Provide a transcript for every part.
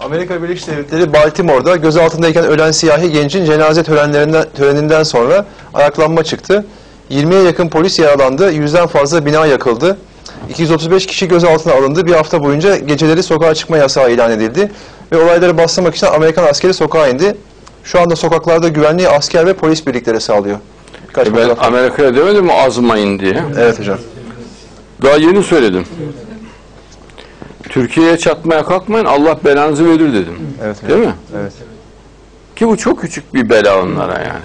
Amerika Birleşik Devletleri Baltimore'da gözaltındayken ölen siyahi gencin cenaze törenlerinden, töreninden sonra ayaklanma çıktı. 20'ye yakın polis yaralandı, yüzden fazla bina yakıldı. 235 kişi gözaltına alındı. Bir hafta boyunca geceleri sokağa çıkma yasağı ilan edildi. Ve olayları bastırmak için Amerikan askeri sokağa indi. Şu anda sokaklarda güvenliği asker ve polis birlikleri sağlıyor. Birkaç Ben fotoğraf var. Amerika'ya demedim mi azmayın diye. Evet hocam. Daha yeni söyledim. Türkiye'ye çatmaya kalkmayın Allah belanızı verir dedim. Evet. Değil mi? Evet. Ki bu çok küçük bir bela onlara yani.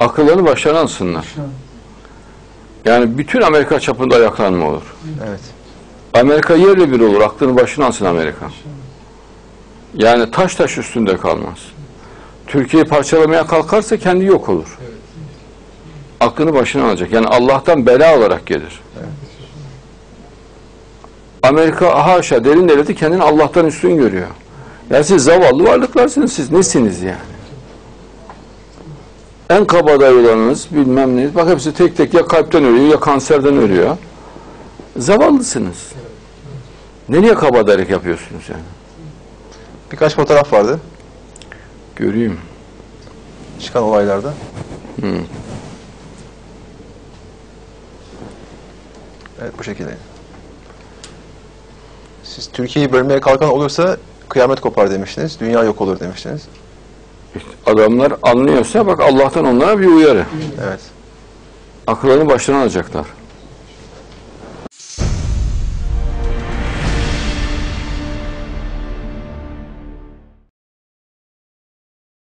Akıllarını başlarına alsınlar. Yani bütün Amerika çapında ayaklanma olur. Evet. Amerika yerle bir olur. Aklını başına alsın Amerika. Yani taş taş üstünde kalmaz. Türkiye'yi parçalamaya kalkarsa kendi yok olur. Aklını başına alacak. Yani Allah'tan bela olarak gelir. Amerika haşa derin devleti kendini Allah'tan üstün görüyor. Yani siz zavallı varlıklarsınız siz. Nesiniz yani? En kabadayılarınız bilmem ne. Bak hepsi tek tek ya kalpten ölüyor ya kanserden ölüyor. Zavallısınız. Nereye kabadayılık yapıyorsunuz yani? Birkaç fotoğraf vardı Göreyim. çıkan olaylarda. Hı. Evet bu şekilde. Siz Türkiye'yi bölmeye kalkan olursa kıyamet kopar demiştiniz. Dünya yok olur demiştiniz. İşte adamlar anlıyorsa bak Allah'tan onlara bir uyarı. Evet. Akıllarını başlarına alacaklar.